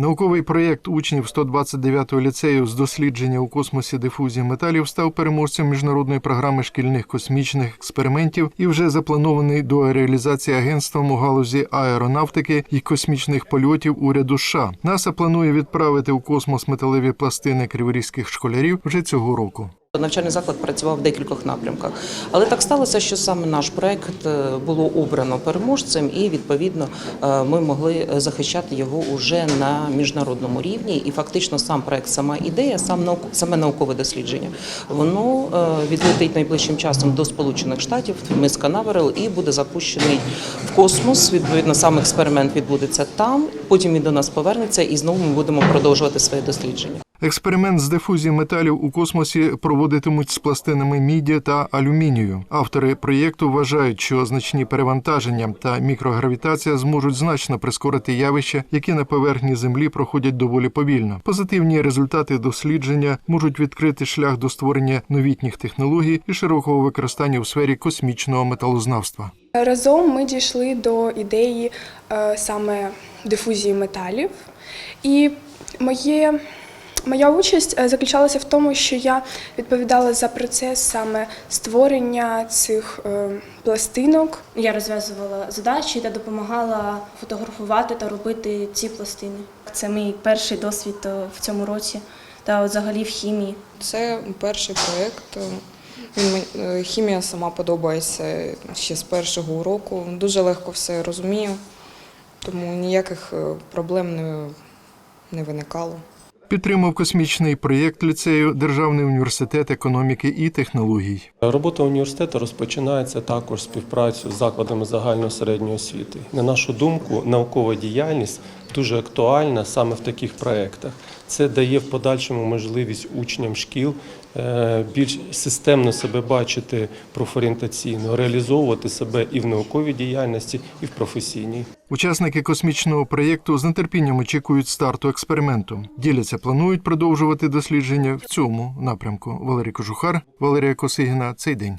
Науковий проєкт учнів 129-го ліцею з дослідження у космосі дифузії металів став переможцем міжнародної програми шкільних космічних експериментів і вже запланований до реалізації агентством у галузі аеронавтики і космічних польотів уряду США. НАСА планує відправити у космос металеві пластини криворізьких школярів вже цього року. Навчальний заклад працював в декількох напрямках, але так сталося, що саме наш проект е, було обрано переможцем, і відповідно е, ми могли захищати його уже на міжнародному рівні. І фактично сам проект, сама ідея, сам наук, саме наукове дослідження, воно е, відлетить найближчим часом до Сполучених Штатів, мис Канаверал, і буде запущений в космос. Відповідно, сам експеримент відбудеться там. Потім він до нас повернеться, і знову ми будемо продовжувати своє дослідження. Експеримент з дифузії металів у космосі проводитимуть з пластинами міді та алюмінію. Автори проєкту вважають, що значні перевантаження та мікрогравітація зможуть значно прискорити явища, які на поверхні Землі проходять доволі повільно. Позитивні результати дослідження можуть відкрити шлях до створення новітніх технологій і широкого використання у сфері космічного металознавства. Разом ми дійшли до ідеї е, саме дифузії металів. І моє, моя участь е, заключалася в тому, що я відповідала за процес саме створення цих е, пластинок. Я розв'язувала задачі та допомагала фотографувати та робити ці пластини. Це мій перший досвід е, в цьому році та взагалі в хімії. Це перший проєкт. Хімія сама подобається ще з першого уроку. Дуже легко все розумію, тому ніяких проблем не, не виникало. Підтримав космічний проєкт ліцею Державний університет економіки і технологій. Робота університету розпочинається також співпрацю з закладами загальної середньої освіти. На нашу думку, наукова діяльність дуже актуальна саме в таких проєктах. Це дає в подальшому можливість учням шкіл е, більш системно себе бачити профорієнтаційно, реалізовувати себе і в науковій діяльності, і в професійній. Учасники космічного проєкту з нетерпінням очікують старту експерименту. Діляться, планують продовжувати дослідження в цьому напрямку. Валерій Кожухар, Валерія Косигіна. Цей день.